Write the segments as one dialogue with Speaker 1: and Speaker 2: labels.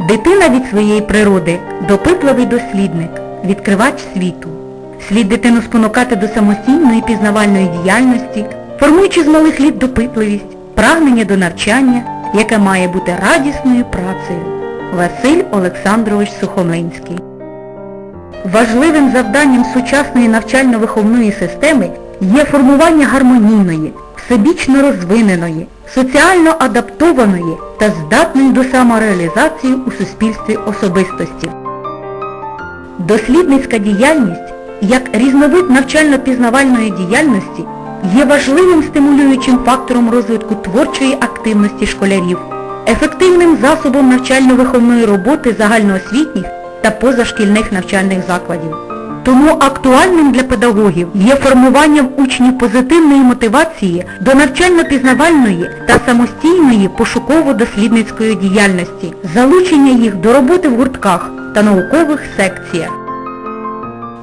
Speaker 1: Дитина від своєї природи допитливий дослідник, відкривач світу. Слід дитину спонукати до самостійної пізнавальної діяльності, формуючи з малих літ допитливість, прагнення до навчання, яке має бути радісною працею. Василь Олександрович Сухомлинський Важливим завданням сучасної навчально-виховної системи є формування гармонійної, всебічно розвиненої, соціально адаптованої та здатної до самореалізації у суспільстві особистості. Дослідницька діяльність як різновид навчально-пізнавальної діяльності є важливим стимулюючим фактором розвитку творчої активності школярів, ефективним засобом навчально-виховної роботи загальноосвітніх та позашкільних навчальних закладів. Тому актуальним для педагогів є формування в учнів позитивної мотивації до навчально-пізнавальної та самостійної пошуково-дослідницької діяльності, залучення їх до роботи в гуртках та наукових секціях.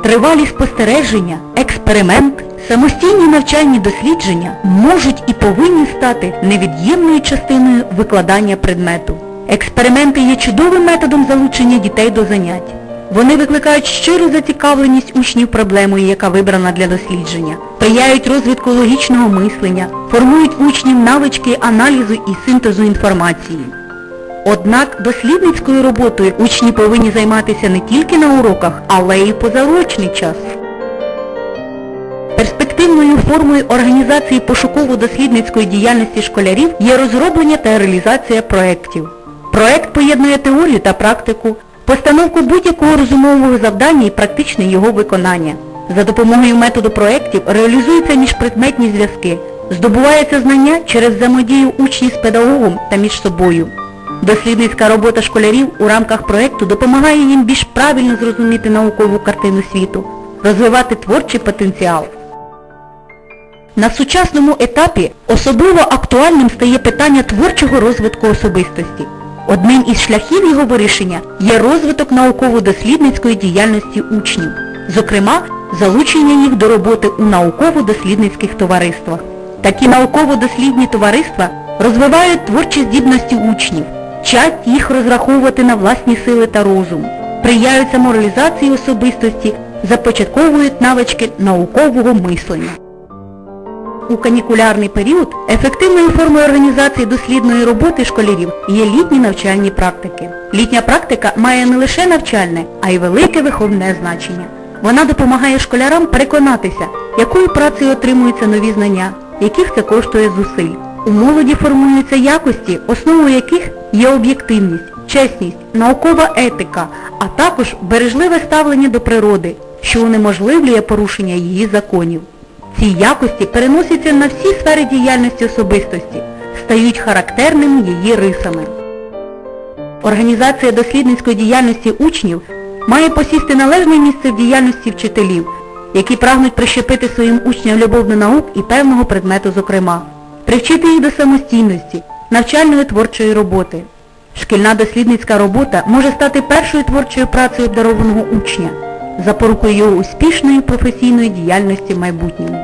Speaker 1: Тривалі спостереження, експеримент, самостійні навчальні дослідження можуть і повинні стати невід'ємною частиною викладання предмету. Експерименти є чудовим методом залучення дітей до занять. Вони викликають щиру зацікавленість учнів проблемою, яка вибрана для дослідження, сприяють розвитку логічного мислення, формують учнів навички аналізу і синтезу інформації. Однак дослідницькою роботою учні повинні займатися не тільки на уроках, але й позаурочний час. Перспективною формою організації пошуково-дослідницької діяльності школярів є розроблення та реалізація проєктів. Проєкт поєднує теорію та практику, постановку будь-якого розумового завдання і практичне його виконання. За допомогою методу проєктів реалізуються міжпредметні зв'язки, здобувається знання через взаємодію учнів з педагогом та між собою. Дослідницька робота школярів у рамках проєкту допомагає їм більш правильно зрозуміти наукову картину світу, розвивати творчий потенціал. На сучасному етапі особливо актуальним стає питання творчого розвитку особистості. Одним із шляхів його вирішення є розвиток науково-дослідницької діяльності учнів, зокрема, залучення їх до роботи у науково-дослідницьких товариствах. Такі науково-дослідні товариства розвивають творчі здібності учнів, вчать їх розраховувати на власні сили та розум, сприяють самореалізації особистості, започатковують навички наукового мислення. У канікулярний період ефективною формою організації дослідної роботи школярів є літні навчальні практики. Літня практика має не лише навчальне, а й велике виховне значення. Вона допомагає школярам переконатися, якою працею отримуються нові знання, яких це коштує зусиль. У молоді формуються якості, основою яких є об'єктивність, чесність, наукова етика, а також бережливе ставлення до природи, що унеможливлює порушення її законів. Ці якості переносяться на всі сфери діяльності особистості, стають характерними її рисами. Організація дослідницької діяльності учнів має посісти належне місце в діяльності вчителів, які прагнуть прищепити своїм учням любов до наук і певного предмету зокрема, привчити їх до самостійності, навчальної творчої роботи. Шкільна дослідницька робота може стати першою творчою працею обдарованого учня, запорукою його успішної професійної діяльності в майбутньому.